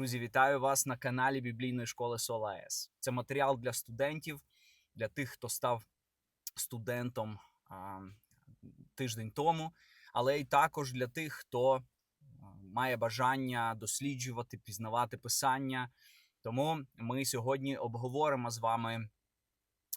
Друзі, вітаю вас на каналі Біблійної школи СолаЕС. Це матеріал для студентів, для тих, хто став студентом а, тиждень тому, але й також для тих, хто має бажання досліджувати, пізнавати писання. Тому ми сьогодні обговоримо з вами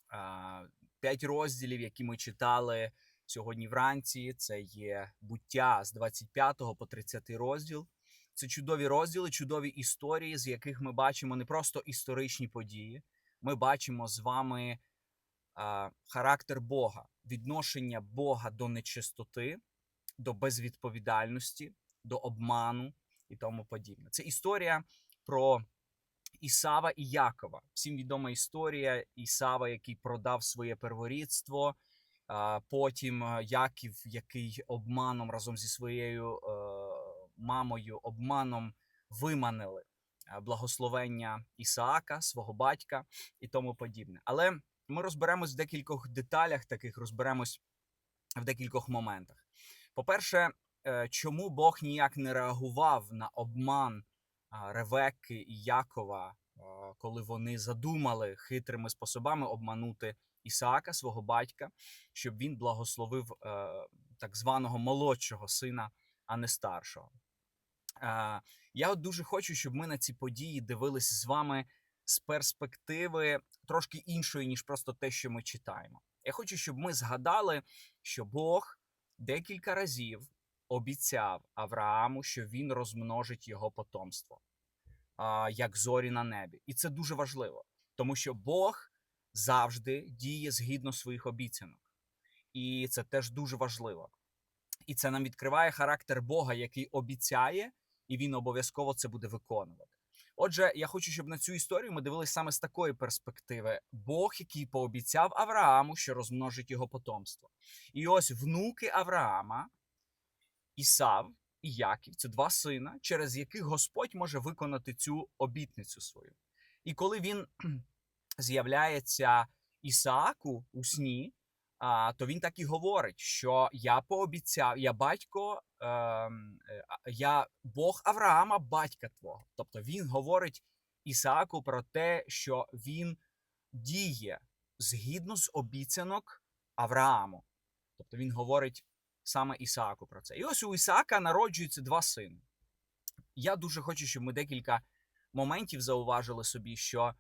а, п'ять розділів, які ми читали сьогодні вранці. Це є буття з 25 по 30 розділ. Це чудові розділи, чудові історії, з яких ми бачимо не просто історичні події. Ми бачимо з вами а, характер Бога, відношення Бога до нечистоти, до безвідповідальності, до обману і тому подібне. Це історія про Ісава і Якова. Всім відома історія Ісава, який продав своє перворідство. Потім Яків, який обманом разом зі своєю е, мамою обманом виманили е, благословення Ісаака, свого батька і тому подібне. Але ми розберемось в декількох деталях, таких розберемось в декількох моментах. По-перше, е, чому Бог ніяк не реагував на обман Ревекки і Якова, е, коли вони задумали хитрими способами обманути Ісаака, свого батька, щоб він благословив так званого молодшого сина, а не старшого. Я от дуже хочу, щоб ми на ці події дивилися з вами з перспективи трошки іншої, ніж просто те, що ми читаємо. Я хочу, щоб ми згадали, що Бог декілька разів обіцяв Аврааму, що він розмножить його потомство, як зорі на небі. І це дуже важливо, тому що Бог завжди діє згідно своїх обіцянок. І це теж дуже важливо. І це нам відкриває характер Бога, який обіцяє, і він обов'язково це буде виконувати. Отже, я хочу, щоб на цю історію ми дивилися саме з такої перспективи: Бог, який пообіцяв Аврааму, що розмножить його потомство. І ось внуки Авраама, Ісав і Яків це два сина, через яких Господь може виконати цю обітницю свою. І коли він з'являється Ісааку у сні, а, то він так і говорить, що я пообіцяв, я батько, ем, е, я Бог Авраама, батька твого. Тобто він говорить Ісааку про те, що він діє згідно з обіцянок Аврааму. Тобто він говорить саме Ісааку про це. І ось у Ісаака народжуються два сини. Я дуже хочу, щоб ми декілька моментів зауважили собі, що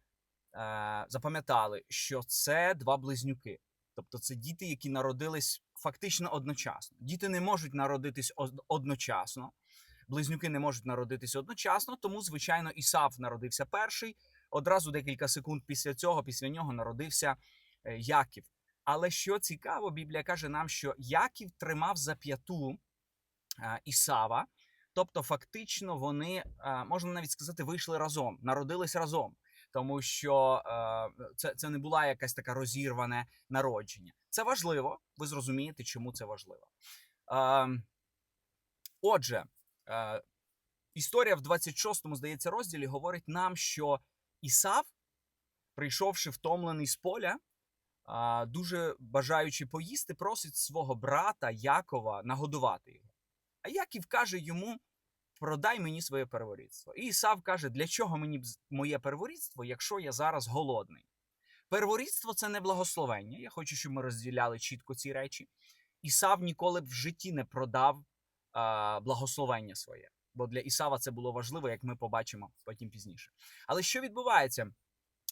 е, запам'ятали, що це два близнюки. Тобто це діти, які народились фактично одночасно. Діти не можуть народитись од- одночасно. Близнюки не можуть народитись одночасно, тому, звичайно, Ісав народився перший. Одразу декілька секунд після цього, після нього народився е, Яків. Але що цікаво, Біблія каже нам, що Яків тримав за п'яту е, Ісава. Тобто, фактично, вони, е, можна навіть сказати, вийшли разом, народились разом тому що е, це, це не була якась така розірване народження. Це важливо, ви зрозумієте, чому це важливо. Е, отже, е, історія в 26-му, здається, розділі говорить нам, що Ісав, прийшовши втомлений з поля, е, дуже бажаючи поїсти, просить свого брата Якова нагодувати його. А Яків каже йому: продай мені своє перворідство. І Ісав каже, для чого мені моє перворідство, якщо я зараз голодний? Перворідство це не благословення. Я хочу, щоб ми розділяли чітко ці речі. Ісав ніколи б в житті не продав а, благословення своє, бо для Ісава це було важливо, як ми побачимо потім пізніше. Але що відбувається?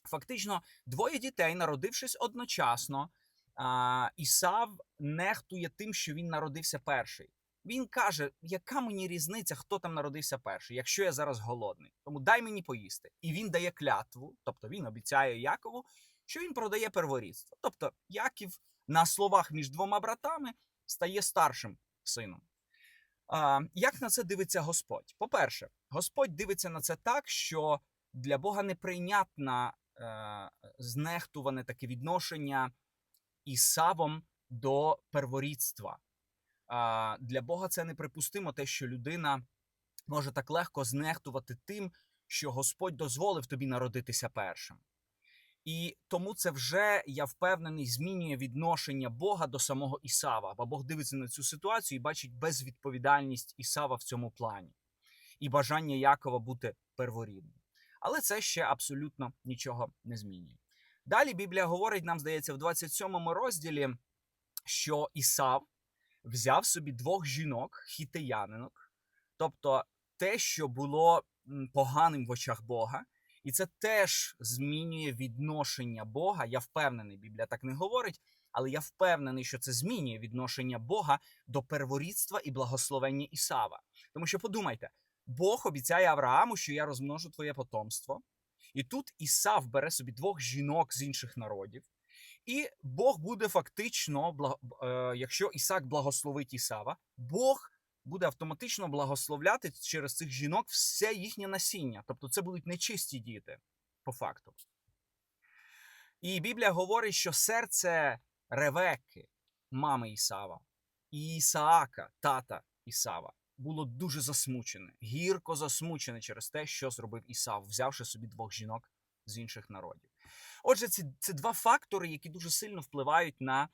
Фактично, двоє дітей, народившись одночасно, а, Ісав нехтує тим, що він народився перший. Він каже: яка мені різниця, хто там народився перший, якщо я зараз голодний? Тому дай мені поїсти. І він дає клятву, тобто він обіцяє Якову, що він продає перворідство. Тобто Яків на словах між двома братами стає старшим сином. А, як на це дивиться Господь? По-перше, Господь дивиться на це так, що для Бога неприйнятне е, знехтуване таке відношення Ісавом до перворідства. Для Бога це неприпустимо, те, що людина може так легко знехтувати тим, що Господь дозволив тобі народитися першим. І тому це вже, я впевнений, змінює відношення Бога до самого Ісава. Бо Бог дивиться на цю ситуацію і бачить безвідповідальність Ісава в цьому плані. і бажання Якова бути перворідним. Але це ще абсолютно нічого не змінює. Далі Біблія говорить, нам здається, в 27 розділі, що Ісав взяв собі двох жінок, хітеянинок, тобто те, що було поганим в очах Бога, і це теж змінює відношення Бога. Я впевнений, Біблія так не говорить, але я впевнений, що це змінює відношення Бога до перворідства і благословення Ісава. Тому що подумайте, Бог обіцяє Аврааму, що я розмножу твоє потомство. І тут Ісав бере собі двох жінок з інших народів, і Бог буде фактично, е, якщо Ісак благословить Ісава, Бог буде автоматично благословляти через цих жінок все їхнє насіння. Тобто це будуть нечисті діти, по факту. І Біблія говорить, що серце Ревекки, мами Ісава, і Ісаака, тата Ісава, було дуже засмучене, гірко засмучене через те, що зробив Ісав, взявши собі двох жінок з інших народів. Отже, це, це два фактори, які дуже сильно впливають на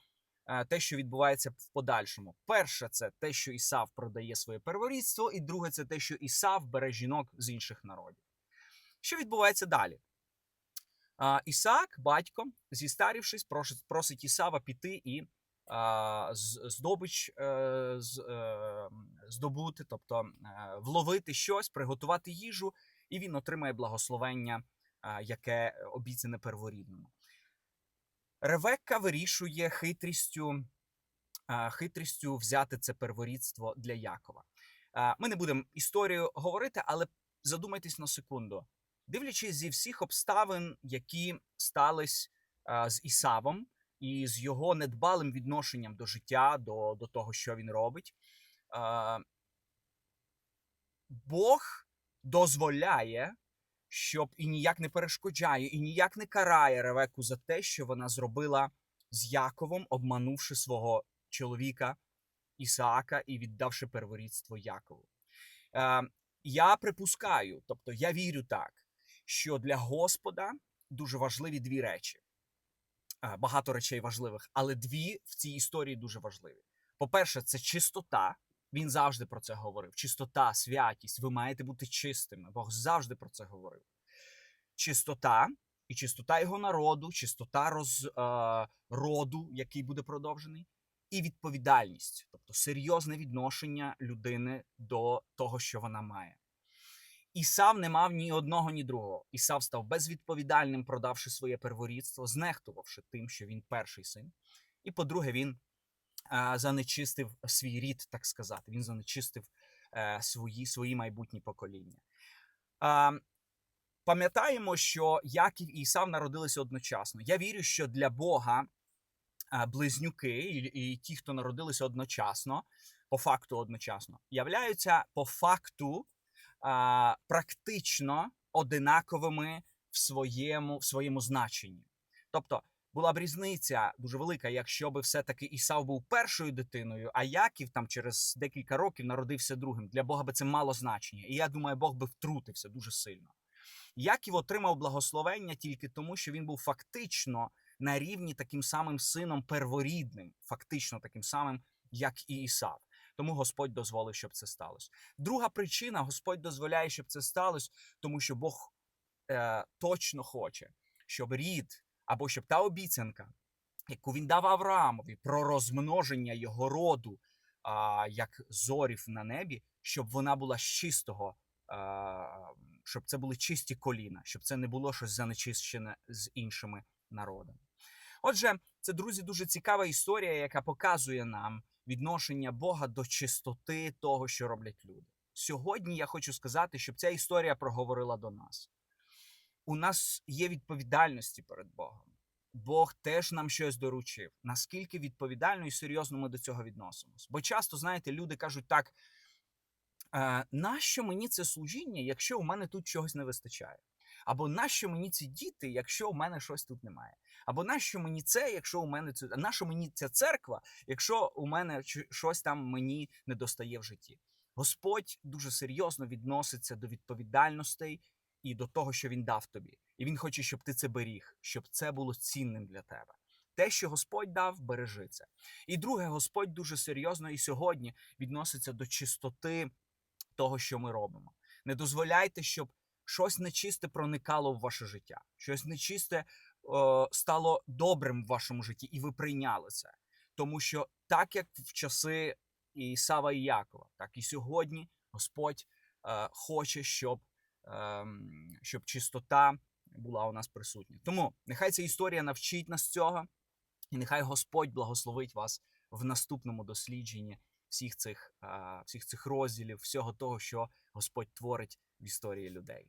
е, те, що відбувається в подальшому. Перше, це те, що Ісав продає своє перворідство, і друге, це те, що Ісав бере жінок з інших народів. Що відбувається далі? Ісаак, батько, зістарівшись, просить, Ісава піти і здобич е, е, здобути, тобто вловити щось, приготувати їжу, і він отримає благословення, яке обіцяне перворідному. Ревекка вирішує хитрістю, хитрістю взяти це перворідство для Якова. Ми не будемо історію говорити, але задумайтесь на секунду. Дивлячись зі всіх обставин, які стались з Ісавом, і з його недбалим відношенням до життя, до, до того, що він робить, Бог дозволяє, щоб і ніяк не перешкоджає, і ніяк не карає Ревеку за те, що вона зробила з Яковом, обманувши свого чоловіка Ісаака і віддавши перворідство Якову. Е, я припускаю, тобто я вірю так, що для Господа дуже важливі дві речі. Е, Багато речей важливих, але дві в цій історії дуже важливі. По-перше, це чистота. Він завжди про це говорив. Чистота, святість. Ви маєте бути чистими. Бог завжди про це говорив. Чистота і чистота його народу, чистота роз, е, роду, який буде продовжений, і відповідальність, тобто серйозне відношення людини до того, що вона має. Ісав не мав ні одного, ні другого. Ісав став безвідповідальним, продавши своє перворідство, знехтувавши тим, що він перший син. І, по-друге, він занечистив свій рід, так сказати. Він занечистив е, свої, свої майбутні покоління. Пам'ятаємо, що Яків і Ісав народилися одночасно. Я вірю, що для Бога близнюки і, і ті, хто народилися одночасно, по факту одночасно, являються по факту практично одинаковими в своєму, в своєму значенні. Тобто була б різниця дуже велика, якщо би все-таки Ісав був першою дитиною, а Яків там через декілька років народився другим. Для Бога би це мало значення. І я думаю, Бог би втрутився дуже сильно. Яків отримав благословення тільки тому, що він був фактично на рівні таким самим сином перворідним, фактично таким самим, як і Ісав. Тому Господь дозволив, щоб це сталося. Друга причина: Господь дозволяє, щоб це сталося, тому що Бог е, точно хоче, щоб рід або щоб та обіцянка, яку він дав Авраамові про розмноження його роду, а, як зорів на небі, щоб вона була з чистого, а, щоб це були чисті коліна, щоб це не було щось занечищене з іншими народами. Отже, це друзі, дуже цікава історія, яка показує нам відношення Бога до чистоти того, що роблять люди. Сьогодні я хочу сказати, щоб ця історія проговорила до нас. У нас є відповідальності перед Богом. Бог теж нам щось доручив. Наскільки відповідально і серйозно ми до цього відносимось? Бо часто, знаєте, люди кажуть так: е, нащо мені це служіння, якщо у мене тут чогось не вистачає? Або нащо мені ці діти, якщо у мене щось тут немає? Або нащо мені це, якщо у мене це нащо мені ця церква, якщо у мене щось там мені не достає в житті? Господь дуже серйозно відноситься до відповідальностей і до того, що він дав тобі. І він хоче, щоб ти це беріг, щоб це було цінним для тебе. Те, що Господь дав, бережи це. І друге, Господь дуже серйозно і сьогодні відноситься до чистоти того, що ми робимо. Не дозволяйте, щоб щось нечисте проникало в ваше життя, щось нечисте е, стало добрим в вашому житті, і ви прийняли це. Тому що так як в часи Ісава і Якова, так і сьогодні Господь е, хоче, щоб, щоб чистота була у нас присутня. Тому нехай ця історія навчить нас цього, і нехай Господь благословить вас в наступному дослідженні всіх цих, е, всіх цих розділів, всього того, що Господь творить в історії людей.